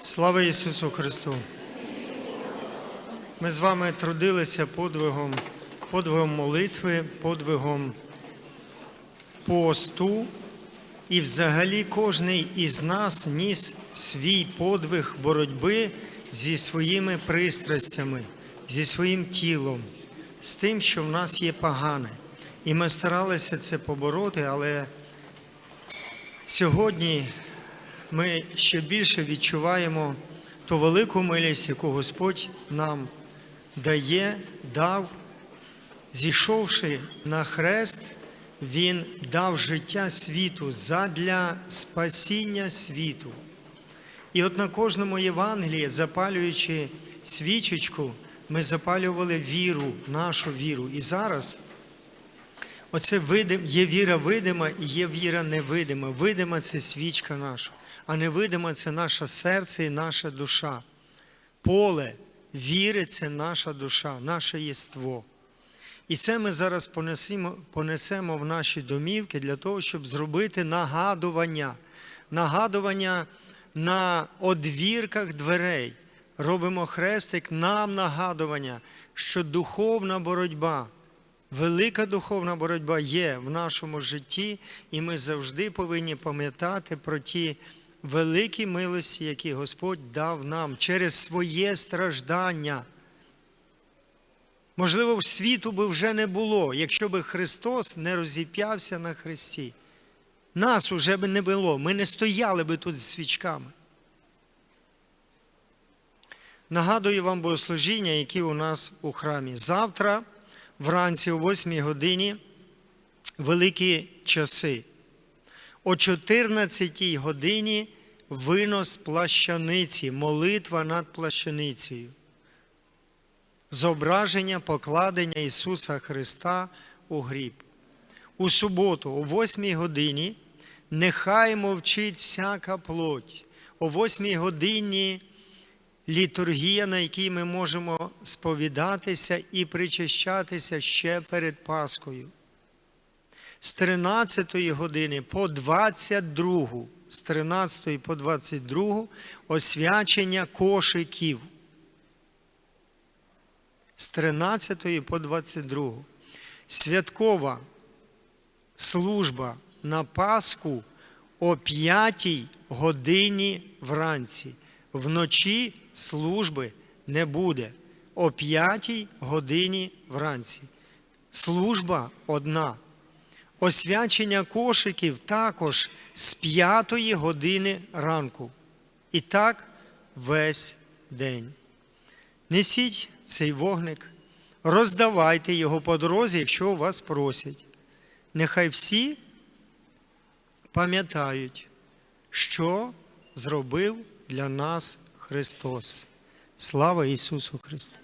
Слава Ісусу Христу! Ми з вами трудилися подвигом, подвигом молитви, подвигом посту, і взагалі кожний із нас ніс свій подвиг боротьби зі своїми пристрастями, зі своїм тілом, з тим, що в нас є погане. І ми старалися це побороти, але сьогодні ми ще більше відчуваємо ту велику милість, яку Господь нам дає, дав, зійшовши на хрест, Він дав життя світу задля спасіння світу. І от на кожному Євангелії, запалюючи свічечку, ми запалювали віру, нашу віру. І зараз оце видим, є віра видима і є віра невидима. Видима це свічка наша, а невидима це наше серце і наша душа. Поле віри це наша душа, наше єство. І це ми зараз понесемо, понесемо в наші домівки для того, щоб зробити нагадування. Нагадування на одвірках дверей. Робимо хрестик нам нагадування, що духовна боротьба, велика духовна боротьба є в нашому житті, і ми завжди повинні пам'ятати про ті великі милості, які Господь дав нам через своє страждання. Можливо, в світу би вже не було, якщо би Христос не розіп'явся на Христі. Нас уже би не було, ми не стояли би тут з свічками. Нагадую вам богослужіння, які у нас у храмі. Завтра, вранці, о 8 годині, великі часи. О 14 годині винос плащаниці, молитва над плащаницею. Зображення покладення Ісуса Христа у гріб. У суботу, о 8 годині, нехай мовчить всяка плоть. О 8 годині літургія, на якій ми можемо сповідатися і причащатися ще перед Пасхою. З 13 години по 22, з 13 по 22 освячення кошиків. З 13 по 22. Святкова служба на Пасху о 5 годині вранці. Вночі служби не буде о 5 годині вранці. Служба одна. Освячення кошиків також з 5 години ранку. І так весь день. Несіть цей вогник, роздавайте його по дорозі, якщо вас просять. Нехай всі пам'ятають, що зробив для нас Христос. Слава Ісусу Христу!